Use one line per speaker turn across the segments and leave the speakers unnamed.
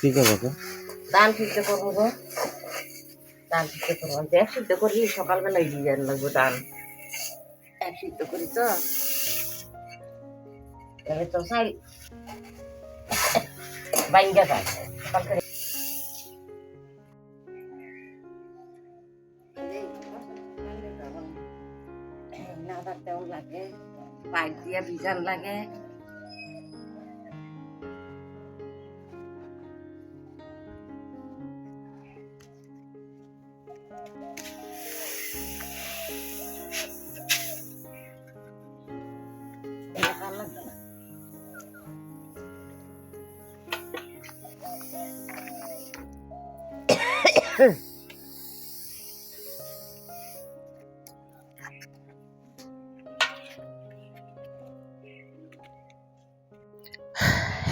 কি করব?
ধান সিদ্ধ করব গো। ধান সিদ্ধ করব। দেখ সিদ্ধ করি সকালবেলায় দিয়ে লাগবো ধান এক সিদ্ধ করি তো। এবার তো সাই লাগে। পাইপ দিয়া ভিজান লাগে।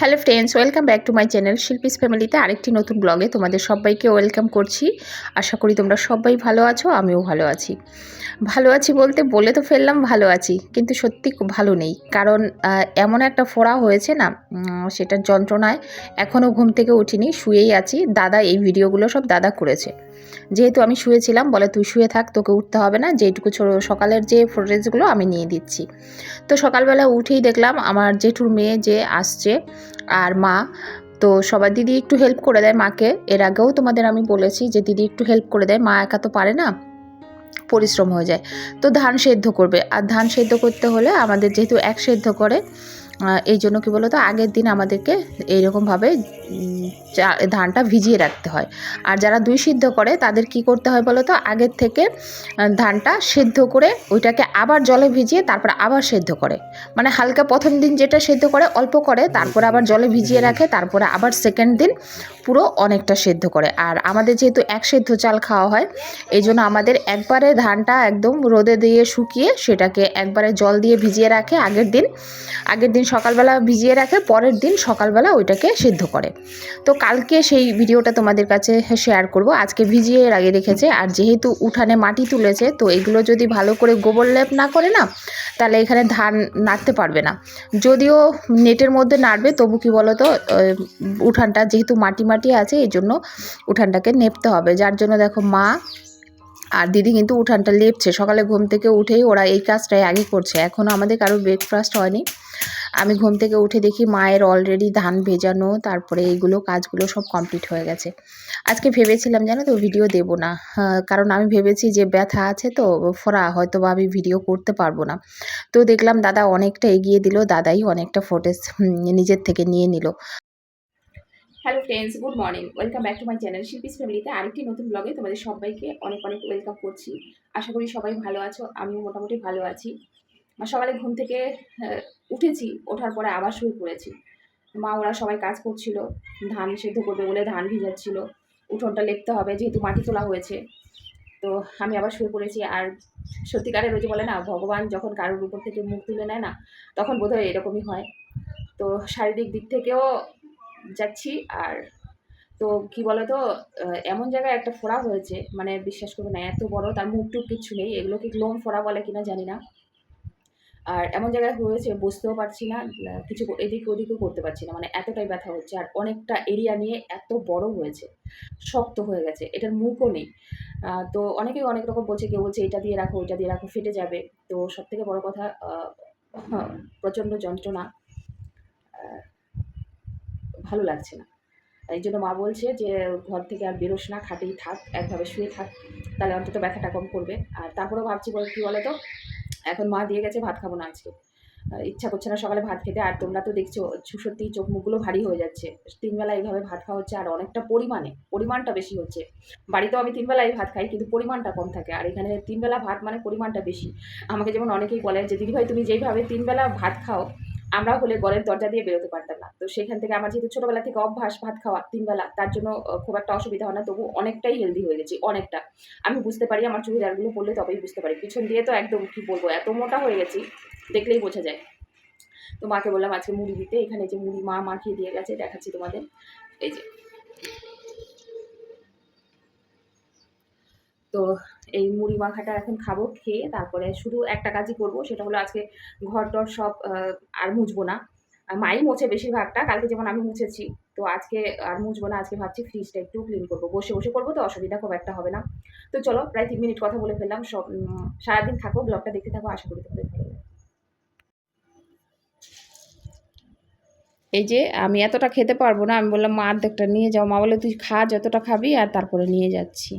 Hello friends welcome back to my channel Shilpi's ফ্যামিলিতে আরেকটি নতুন ব্লগে তোমাদের সবাইকে ওয়েলকাম করছি। আশা করি তোমরা সবাই ভালো আছো, আমিও ভালো আছি। ভালো আছি বলতে বলে তো ফেললাম ভালো আছি, কিন্তু সত্যি ভালো নেই। কারণ এমন একটা ফোড়া হয়েছে না সেটার যন্ত্রণায় এখনও ঘুম থেকে উঠিনি, শুয়েই আছি। দাদা এই ভিডিওগুলো সব দাদা করেছে। যেহেতু আমি শুয়েছিলাম, বলে তুই শুয়ে থাক, তোকে উঠতে হবে না, যেটুকু সকালের যে ফুটেজগুলো আমি নিয়ে দিচ্ছি। তো সকালবেলা উঠেই দেখলাম আমার জেঠুর মেয়ে যে আসছে আর মা, তো সবার দিদি একটু হেল্প করে দেয় মাকে। এর আগেও তোমাদের আমি বলেছি যে দিদি একটু হেল্প করে দেয়, মা একা তো পারে না, পরিশ্রম হয়ে যায়। তো ধান সেদ্ধ করবে। আর ধান সেদ্ধ করতে হলে আমাদের যেহেতু এক সেদ্ধ করে এই জন্য কী বলতো, আগের দিন আমাদেরকে এইরকমভাবে ধানটা ভিজিয়ে রাখতে হয়। আর যারা দুই সিদ্ধ করে, তাদের কি করতে হয় বলো তো আগের থেকে ধানটা সেদ্ধ করে, ওইটাকে আবার জলে ভিজিয়ে তারপর আবার সেদ্ধ করে। মানে হালকা প্রথম দিন যেটা সেদ্ধ করে, অল্প করে, তারপরে আবার জলে ভিজিয়ে রাখে, তারপরে আবার সেকেন্ড দিন পুরো অনেকটা সেদ্ধ করে। আর আমাদের যেহেতু এক সেদ্ধ চাল খাওয়া হয়, এই জন্য আমাদের একবারে ধানটা একদম রোদে দিয়ে শুকিয়ে, সেটাকে একবারে জল দিয়ে ভিজিয়ে রাখে আগের দিন। আগের দিন সকালবেলা ভিজিয়ে রাখে, পরের দিন সকালবেলা ওইটাকে সিদ্ধ করে। তো কালকে সেই ভিডিওটা তোমাদের কাছে শেয়ার করব। আজকে ভিজিয়ে আগে রেখেছে, আর যেহেতু উঠানে মাটি তুলেছে, তো এগুলো যদি ভালো করে গোবর লেপ না করে না, তাহলে এখানে ধান নাড়তে পারবে না। যদিও নেটের মধ্যে নাড়বে, তবু কি বলো তো উঠানটা যেহেতু মাটি মাটি আছে, এই জন্য উঠানটাকে নেপতে হবে। যার জন্য দেখো মা আর দিদি কিন্তু উঠানটা লেপছে। সকালে ঘুম থেকে উঠেই ওরা এই কাজটাই আগে করছে। এখনও আমাদের কারও ব্রেকফাস্ট হয়নি। আমি ঘুম থেকে উঠে দেখি মায়ের অলরেডি ধান ভেজানো, তারপরে এইগুলো কাজগুলো সব কমপ্লিট হয়ে গেছে। আজকে ভেবেছিলাম জানো তো ভিডিও দেব না। কারণ আমি ভেবেছি যে ব্যথা আছে তো ফোরা হয়তো বা আমি ভিডিও করতে পারব না। তো দেখলাম দাদা অনেকটা এগিয়ে দিল, দাদাই অনেকটা ফোটেজ নিজের থেকে নিয়ে নিল। Hello friends good morning welcome back to my channel Shilpi's ফ্যামিলিতে আরেকটি নতুন ব্লগে তোমাদের সবাইকে অনেক অনেক ওয়েলকাম করছি। আশা করি সবাই ভালো আছো, আমিও মোটামুটি ভালো আছি। সকালে ঘুম থেকে উঠেছি, ওঠার পরে আবার শুয়ে পড়েছি। মা, ওরা সবাই কাজ করছিল, ধান সেদ্ধ করবে বলে ধান ভিজাচ্ছিল, উঠোনটা লেপতে হবে, যেহেতু মাটি তোলা হয়েছে। তো আমি আবার শুয়ে পড়েছি, আর সত্যিকারের ওই যে বলে না, ভগবান যখন কারোর উপর থেকে মুখ তুলে নেয় না, তখন বোধহয় এরকমই হয়। তো শারীরিক দিক থেকেও যাচ্ছি, আর তো কি বলতো এমন জায়গায় একটা ফোড়া হয়েছে মানে বিশ্বাস করবে না, এত বড়, তার মুখ টুক কিচ্ছু নেই, এগুলোকে লোম ফোড়া বলে কিনা জানি না। আর এমন জায়গায় হয়েছে বুঝতেও পারছি না কিছু এদিক ওদিকও করতে পারছি না মানে এতটাই ব্যথা হচ্ছে আর অনেকটা এরিয়া নিয়ে এত বড় হয়েছে, শক্ত হয়ে গেছে, এটার মুখও নেই। তো অনেকেই অনেক রকম বলছে, কেউ বলছে এটা দিয়ে রাখো, ওইটা দিয়ে রাখো, ফেটে যাবে, তো সব থেকে বড় কথা প্রচণ্ড যন্ত্রণা ভালো লাগছে না। এই জন্য মা বলছে যে, ঘর থেকে আর বেরোস না, খাটেই থাক, একভাবে শুয়ে থাক, তাহলে অন্তত ব্যথাটা কম করবে। আর তারপরেও ভাবছি, বল কী বলো তো এখন মা দিয়ে গেছে, ভাত খাব না আজকে। ইচ্ছা করছে না সকালে ভাত খেতে। আর তোমরা তো দেখছ সত্যি চোখ মুখগুলো ভারী হয়ে যাচ্ছে। তিনবেলা এইভাবে ভাত খাওয়া হচ্ছে, আর অনেকটা পরিমাণে, পরিমাণটা বেশি হচ্ছে। বাড়িতেও আমি তিনবেলাই ভাত খাই, কিন্তু পরিমাণটা কম থাকে। আর এখানে তিনবেলা ভাত মানে পরিমাণটা বেশি। আমাকে যেমন অনেকেই বলে যে, দিদিভাই, তুমি যেইভাবে তিনবেলা ভাত খাও আমরা হলে ঘরের দরজা দিয়ে বেরোতে পারতাম না। তো সেখান থেকে আমার যেহেতু ছোটোবেলা থেকে অভ্যাস, ভাত খাওয়া তিনবেলা তার জন্য খুব একটা অসুবিধা হয় না, তবু অনেকটাই হেলদি হয়ে গেছি, অনেকটা। আমি বুঝতে পারি আমার চুড়িদারগুলো পরলে তবেই বুঝতে পারি। পিছন দিয়ে তো একদম কি বলব, এত মোটা হয়ে গেছি, দেখলেই বোঝা যায়। তো মাকে বললাম, আজকে মুড়ি দিতে। এখানে যে মুড়ি মা মাখিয়ে দিয়ে গেছে, দেখাচ্ছি তোমাদের। এই যে। তো এই মুড়ি মাখাটা এখন খাব, খেয়ে তারপরে শুধু একটা কাজই করব, সেটা হলো আজকে ঘর টর সব আর মুছবো না। মাই মোছে বেশিরভাগটা, কালকে যেমন আমি মুছেছি, তো তো আজকে আর মুছবো না, আজকে ভাবছি ফ্রিজটা একটু ক্লিন করব। বসে বসে করব তো, অসুবিধা খুব একটা হবে না। তো চলো, প্রায় তিন মিনিট কথা বলে ফেললাম, সব সারাদিন থাকো ব্লগটা দেখতে থাকো, আশা করি তোমাদের ভালো এই যে, আমি এতটা খেতে পারব না, আমি বললাম, মা, অর্ধেকটা নিয়ে যাও। মা বলে তুই খা, যতটা খাবি, আর তারপরে নিয়ে যাচ্ছি।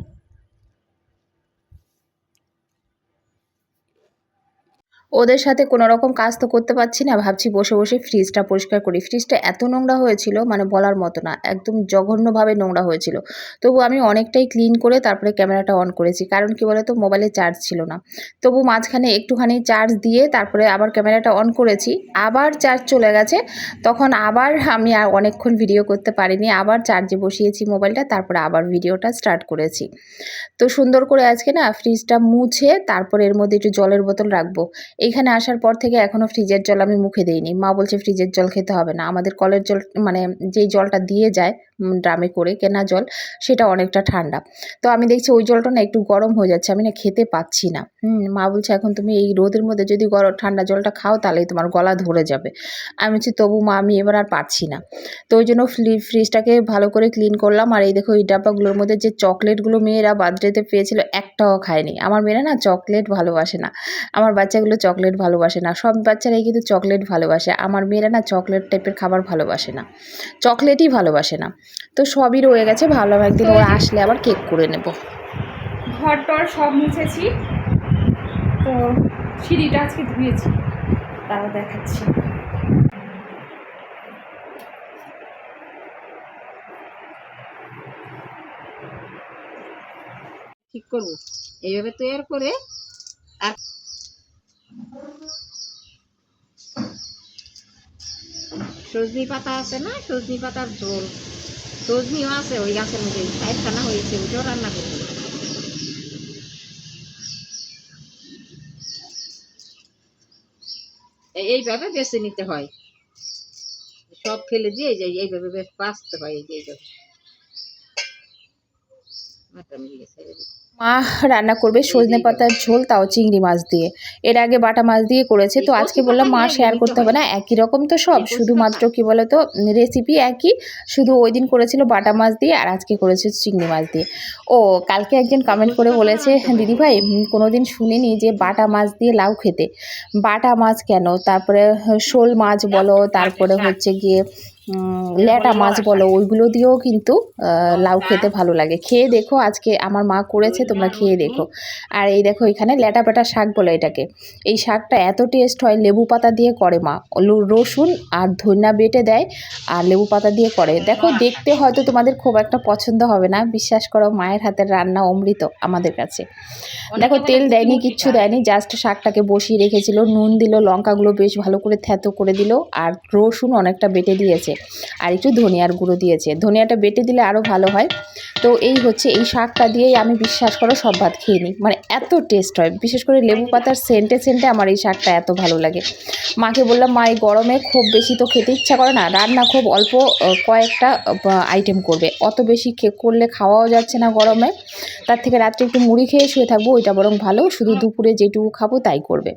ওদের সাথে কোনো রকম কাজ তো করতে পারছি না। ভাবছি বসে বসে ফ্রিজটা পরিষ্কার করি। ফ্রিজটা এত নোংরা হয়েছিল মানে বলার মতো না, একদম জঘন্যভাবে নোংরা হয়েছিল। তবু আমি অনেকটাই ক্লিন করে তারপরে ক্যামেরাটা অন করেছি। কারণ কি বলতো মোবাইলে চার্জ ছিল না। তবু মাঝখানে একটুখানি চার্জ দিয়ে তারপরে আবার ক্যামেরাটা অন করেছি। আবার চার্জ চলে গেছে। তখন আবার আমি আর অনেকক্ষণ ভিডিও করতে পারিনি। আবার চার্জে বসিয়েছি মোবাইলটা তারপরে আবার ভিডিওটা স্টার্ট করেছি। তো সুন্দর করে আজকে না ফ্রিজটা মুছে, তারপরে এর মধ্যে একটু জলের বোতল রাখব। এইখানে আসার পর থেকে এখনও ফ্রিজের জল আমি মুখে দিইনি। মা বলছে, ফ্রিজের জল খেতে হবে না। আমাদের কলের জল মানে যেই জলটা দিয়ে যায় ড্রামে করে কেনা জল, সেটা অনেকটা ঠান্ডা। তো আমি দেখছি ওই জলটা না একটু গরম হয়ে যাচ্ছে, আমি না খেতে পাচ্ছি না। হুম, মা বলছে, এখন তুমি এই রোদের মধ্যে যদি গরম ঠান্ডা জলটা খাও, তাহলেই তোমার গলা ধরে যাবে। আমি বলছি, তবু মা, আমি এবার আর পাচ্ছি না। তো ওই জন্য ফ্রি- ফ্রিজটাকে ভালো করে ক্লিন করলাম। আর এই দেখো, এই ডাব্বাগুলোর মধ্যে যে চকলেটগুলো মেয়েরা বার্থডেতে পেয়েছিল একটাও খায়নি। আমার মেয়েরা না চকলেট ভালোবাসে না। আমার বাচ্চাগুলো চকলেট ভালোবাসে না। সব বাচ্চারাই কিন্তু চকলেট ভালোবাসে। আমার মেয়েরা না চকলেট টাইপের খাবার ভালোবাসে না। চকলেটই ভালোবাসে না। তো সবই রয়ে গেছে। ভালো একদিন ওরা আসলে আবার কেক করে নেব। ঘর টর সব মুছেছি। তো সিঁড়িটা আজকে ধুয়েছি। তারা দেখাচ্ছি।
ঠিক করব। এইভাবে তৈরি করে আর সজনি পাতা আছে না? সজনি পাতার ঝোল। সজনিও আছে ওই গাছের মধ্যে চারখানা হয়েছে, ওইটাও রান্না করব। এই- এইভাবে বেছে নিতে হয়। সব ফেলে দিয়ে এই যে এইভাবে বেশ বাঁচতে হয়, এই যে এইভাবে। মাথা মিলিয়ে
মা রান্না করবে সজনে পাতার ঝোল তাও চিংড়ি মাছ দিয়ে। এর আগে বাটা মাছ দিয়ে করেছে তো আজকে বললাম মা শেয়ার করতে হবে না একই রকম তো সব শুধুমাত্র কি বলো তো রেসিপি একই শুধু ওই দিন করেছিল বাটা মাছ দিয়ে আর আজকে করেছে চিংড়ি মাছ দিয়ে। ও কালকে একজন কমেন্ট করে বলেছে দিদি ভাই কোনো দিন শুনিনি যে বাটা মাছ দিয়ে লাউ খেতে। বাটা মাছ কেন? তারপরে শোল মাছ বলো তারপরে হচ্ছে গিয়ে ল্যাটা মাছ বলো ওইগুলো দিয়েও কিন্তু লাউ খেতে ভালো লাগে। খেয়ে দেখো আজকে আমার মা করেছে তোমরা খেয়ে দেখো। আর এই দেখো এখানে ল্যাটা পেটা শাক বলে এটাকে। এই শাকটা এত টেস্ট হয় লেবু পাতা দিয়ে করে মা। রসুন আর ধনিয়া বেটে দেয় আর লেবু পাতা দিয়ে করে। দেখো দেখতে হয়তো তোমাদের খুব একটা পছন্দ হবে না বিশ্বাস করো মায়ের হাতের রান্না অমৃত আমাদের কাছে। দেখো তেল দেয়নি কিচ্ছু দেয়নি জাস্ট শাকটাকে বসিয়ে রেখেছিল নুন দিল লঙ্কাগুলো বেশ ভালো করে থ্যাতো করে দিল আর রসুন অনেকটা বেটে দিয়েছে। আর একটু ধনিয়ার গুঁড়ো দিয়েছে। ধনিয়াটা বেটে দিলে আরও ভালো হয়। তো এই হচ্ছে, এই শাকটা দিয়েই আমি বিশ্বাস করো সব ভাত খেয়ে নিই। মানে এত টেস্ট হয়। বিশেষ করে লেবু পাতার সেন্টে সেন্টে আমার এই শাকটা এত ভালো লাগে। মাকে বললাম, মা, এই গরমে খুব বেশি তো খেতে ইচ্ছা করে না। রান্না খুব অল্প কয়েকটা আইটেম করবে। অত বেশি করলে খাওয়াও যাচ্ছে না গরমে। তার থেকে রাত্রে একটু মুড়ি খেয়ে শুয়ে থাকব, ওইটা বরং ভালো। শুধু দুপুরে যেটুকু খাব তাই করবে।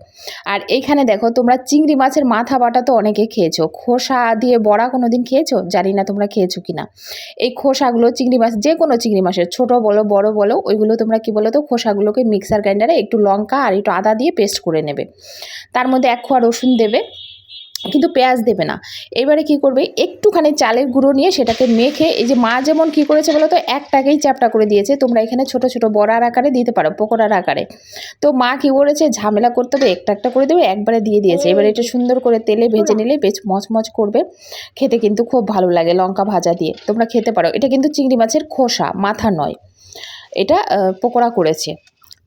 আর এইখানে দেখো, তোমরা চিংড়ি মাছের মাথা বাটা তো অনেকে খেয়েছো। খোসা দিয়ে বড়া কোনো দিন খেয়েছো? জানি না তোমরা খেয়েছো কি না এই খোসাগুলো, চিংড়ি মাছ, যে কোনো চিংড়ি মাছের, ছোটো বলো, বড় বলো, ওইগুলো তোমরা কি বলো তো, খোসাগুলোকে মিক্সার গ্রাইন্ডারে একটু লঙ্কা আর একটু আদা দিয়ে পেস্ট করে নেবে। তার মধ্যে এক খোয়া রসুন দেবে। কিন্তু পেঁয়াজ দেবে না। এবারে কি করবে? একটুখানি চালের গুঁড়ো নিয়ে সেটাকে মেখে এই যে মা যেমন কি করেছে বলো তো একটাকেই চ্যাপটা করে দিয়েছে। তোমরা এখানে ছোট ছোট বড়ার আকারে দিতে পারো পকোড়ার আকারে। তো মা কি করেছে? ঝামেলা করতে হবে একটা একটা করে দেবে একবারে দিয়ে দিয়েছে। এবারে এটা সুন্দর করে তেলে ভেজে নিলে বেশ মচমচ করবে। খেতে কিন্তু খুব ভালো লাগে লঙ্কা ভাজা দিয়ে। তোমরা খেতে পারো। এটা কিন্তু চিংড়ি মাছের খোসা মাথা নয়। এটা পকোড়া করেছে।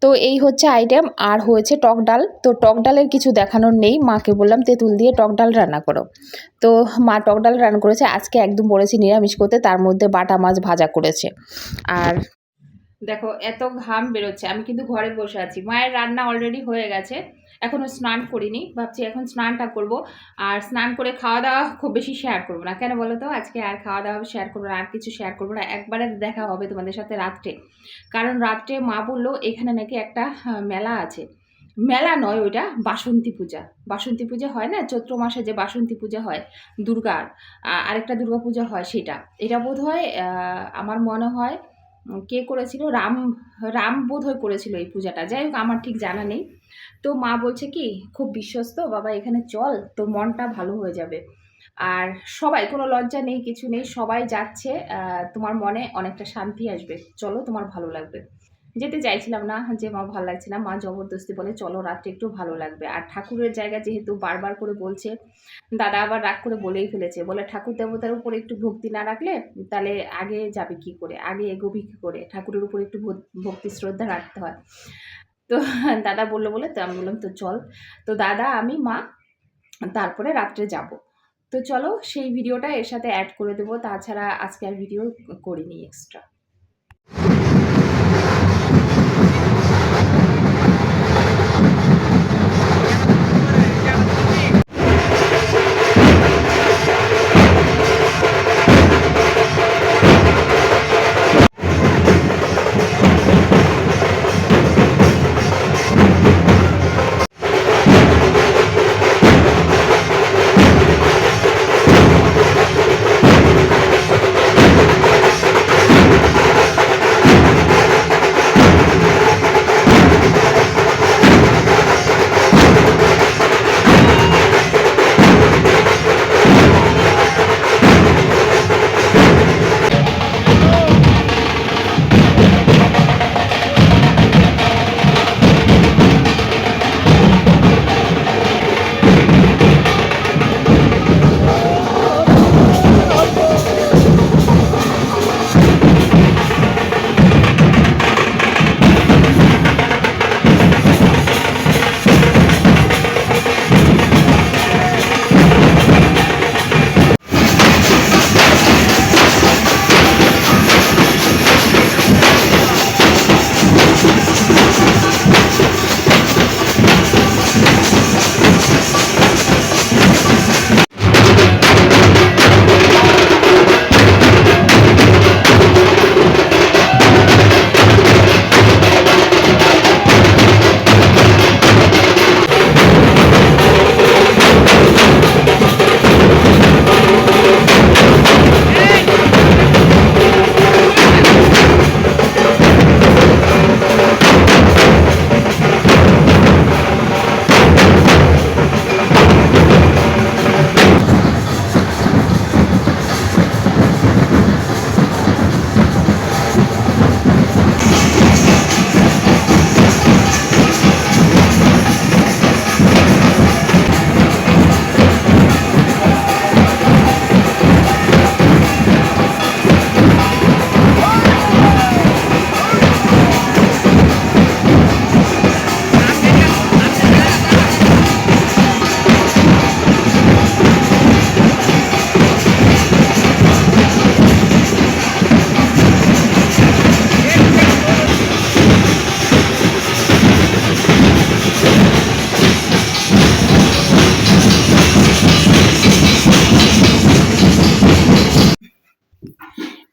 তো এই হচ্ছে আইটেম, আর হয়েছে টক ডাল। তো টক ডালের কিছু দেখানোর নেই, মাকে বললাম তেঁতুল দিয়ে টক ডাল রান্না করো। তো মা টক ডাল রান্না করেছে, আজকে একদম বলেছি নিরামিষ করতে, তার মধ্যে বাটা মাছ ভাজা করেছে। আর দেখো, এত ঘাম বেরোচ্ছে। আমি কিন্তু ঘরে বসে আছি। মায়ের রান্না অলরেডি হয়ে গেছে। এখনও স্নান করিনি। ভাবছি এখন স্নানটা করব। আর স্নান করে খাওয়া দাওয়া খুব বেশি শেয়ার করব না। কেন বলো তো? আজকে আর খাওয়া দাওয়া শেয়ার করব না, আর কিছু শেয়ার করব না। একবারে দেখা হবে তোমাদের সাথে রাত্রে। কারণ রাত্রে মা বলল, এখানে নাকি একটা মেলা আছে। মেলা নয় ওইটা, বাসন্তী পূজা। বাসন্তী পূজা হয় না? চৈত্র মাসে যে বাসন্তী পূজা হয়, দুর্গার। আরেকটা দুর্গা পূজা হয় সেটা। এটা বোধ হয় আমার মনে হয় কে করেছিল? রাম রাম বোধ হয় করেছিল এই পূজাটা। যাই হোক, আমার ঠিক জানা নেই। তো মা বলছে কি, খুব বিশ্বস্ত, বাবা এখানে চল তো মনটা ভালো হয়ে যাবে। আর সবাই, কোনো লজ্জা নেই, কিছু নেই, সবাই যাচ্ছে তোমার মনে অনেকটা শান্তি আসবে। চলো, তোমার ভালো লাগবে। যেতে চাইছিলাম না, যে মা ভালো লাগছে না, মা জবরদস্তি বলে, চলো রাত্রে একটু ভালো লাগবে। আর ঠাকুরের জায়গা যেহেতু বারবার করে বলছে, দাদা আবার রাগ করে বলেই ফেলেছে, বলে ঠাকুর দেবতার উপরে একটু ভক্তি না রাখলে তাহলে আগে যাবে কি করে? আগে এগোবি কী করে? ঠাকুরের উপর একটু ভক- ভক্তি শ্রদ্ধা রাখতে হয়। তো দাদা বলল বলে, তো আমি বললাম, তো চল। তো দাদা, আমি, মা তারপরে রাত্রে যাব। তো চলো সেই ভিডিওটা এর সাথে অ্যাড করে দেবো, তাছাড়া আজকে আর ভিডিও করিনি এক্সট্রা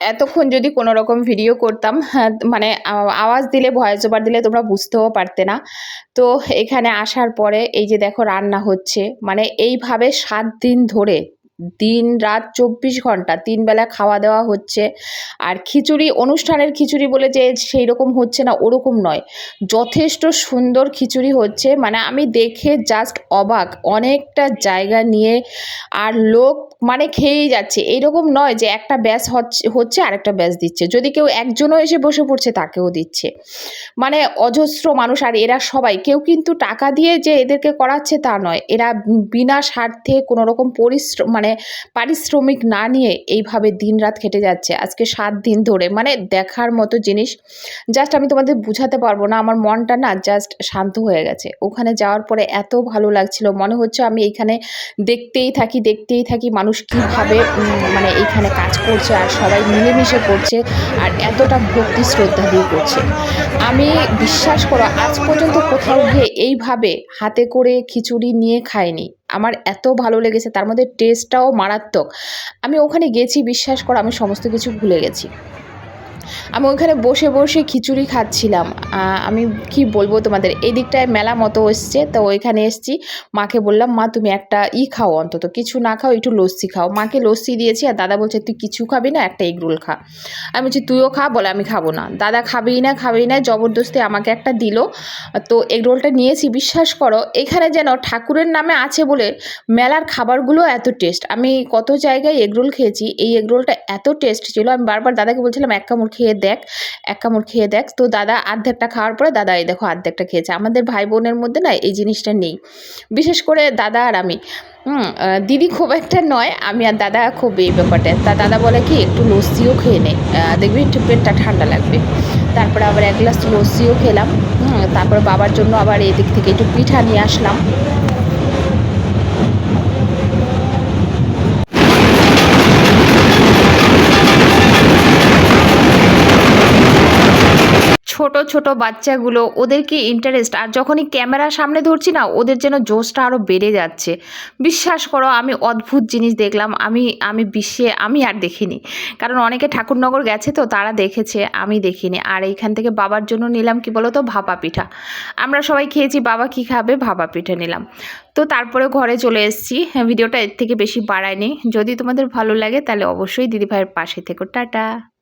এতক্ষণ যদি কোনো রকম ভিডিও করতাম হ্যাঁ, মানে আওয়াজ দিলে ভয়েস ওভার দিলে তোমরা বুঝতেও পারতে না। তো এখানে আসার পরে এই যে দেখো রান্না হচ্ছে মানে এইভাবে সাত দিন ধরে দিন রাত চব্বিশ ঘণ্টা, তিন বেলা খাওয়া দাওয়া হচ্ছে। আর খিচুড়ি, অনুষ্ঠানের খিচুড়ি বলে যে সেই রকম হচ্ছে না, ওরকম নয়। যথেষ্ট সুন্দর খিচুড়ি হচ্ছে। মানে আমি দেখে জাস্ট অবাক। অনেকটা জায়গা নিয়ে আর লোক মানে খেয়েই যাচ্ছে। এইরকম নয় যে একটা ব্যাস হচ্ছে হচ্ছে আরেকটা ব্যাস দিচ্ছে। যদি কেউ একজনও এসে বসে পড়ছে, তাকেও দিচ্ছে। মানে অজস্র মানুষ আর এরা সবাই। কেউ কিন্তু টাকা দিয়ে যে এদেরকে করাচ্ছে তা নয়। এরা বিনা স্বার্থে কোনো রকম পরিশ্রম মানে পারিশ্রমিক না নিয়ে এইভাবে দিন রাত খেটে যাচ্ছে। আজকে সাত দিন ধরে মানে দেখার মতো জিনিস জাস্ট আমি তোমাদের বুঝাতে পারব না। আমার মনটা না জাস্ট শান্ত হয়ে গেছে। ওখানে যাওয়ার পরে এত ভালো লাগছিল। মনে হচ্ছে আমি এইখানে দেখতেই থাকি দেখতেই থাকি মানুষ কীভাবে মানে এইখানে কাজ করছে আর সবাই মিলেমিশে করছে আর এতটা ভক্তি, শ্রদ্ধা দিয়ে করছে। আমি বিশ্বাস করো, আজ পর্যন্ত কোথাও গিয়ে এইভাবে হাতে করে খিচুড়ি নিয়ে খাইনি। আমার এত ভালো লেগেছে, তার মধ্যে টেস্টটাও মারাত্মক। আমি ওখানে গেছি, বিশ্বাস করো, আমি সমস্ত কিছু ভুলে গেছি। আমি ওইখানে বসে বসে খিচুড়ি খাচ্ছিলাম। আমি কি বলব তোমাদের? এই দিকটায় মেলা মতো এসছে, তো ওইখানে এসছি। মাকে বললাম, মা, তুমি একটা ই খাও অন্তত। কিছু না খাও, একটু লস্যি খাও। মাকে লস্যি দিয়েছি, আর দাদা বলছে, তুই কিছু খাবি না, একটা এগ রোল খা। আমি বলছি, তুইও খা? বলে, আমি খাব না। দাদা খাবেই না খাবেই না, জবরদস্তি আমাকে একটা দিল। তো এগ রোলটা নিয়েছি, বিশ্বাস করো, এখানে যেন ঠাকুরের নামে আছে বলে মেলার খাবারগুলো এত টেস্ট। আমি কত জায়গায় এগরোল খেয়েছি, এই এগরোলটা এত টেস্ট ছিল। আমি বারবার দাদাকে বলছিলাম, এক কামড় খেয়ে দেখ, এক কামড় খেয়ে দেখ। তো দাদা অর্ধেকটা খাওয়ার পরে দাদা এই দেখো অর্ধেকটা খেয়েছে। আমাদের ভাই বোনের মধ্যে না এই জিনিসটা নেই। বিশেষ করে দাদা আর আমি। দিদি খুব একটা নয়, আমি আর দাদা খুব এই ব্যাপারটা। তা দাদা বলে কি, একটু লস্যিও খেয়ে নে। দেখবি একটু পেটটা ঠান্ডা লাগবে। তারপরে আবার এক গ্লাস লস্যিও খেলাম। তারপরে বাবার জন্য আবার এদিক থেকে একটু পিঠা নিয়ে আসলাম। ছোট ছোট বাচ্চাগুলো ওদের কি ইন্টারেস্ট আর যখনই ক্যামেরার সামনে ধরছি না, ওদের যেন জোশটা আরও বেড়ে যাচ্ছে। বিশ্বাস করো, আমি অদ্ভুত জিনিস দেখলাম, আমি আমি বিশ্বে, আমি আর দেখিনি। কারণ অনেকে ঠাকুরনগর গেছে তো, তারা দেখেছে, আমি দেখিনি। আর এইখান থেকে বাবার জন্য নিলাম কি বলো তো ভাপা পিঠা। আমরা সবাই খেয়েছি, বাবা কি খাবে, ভাপা পিঠা নিলাম। তো তারপরে ঘরে চলে এসেছি। ভিডিওটা এর থেকে বেশি বাড়ায়নি। যদি তোমাদের ভালো লাগে, তাহলে অবশ্যই দিদিভাইয়ের পাশে থেকো। টাটা।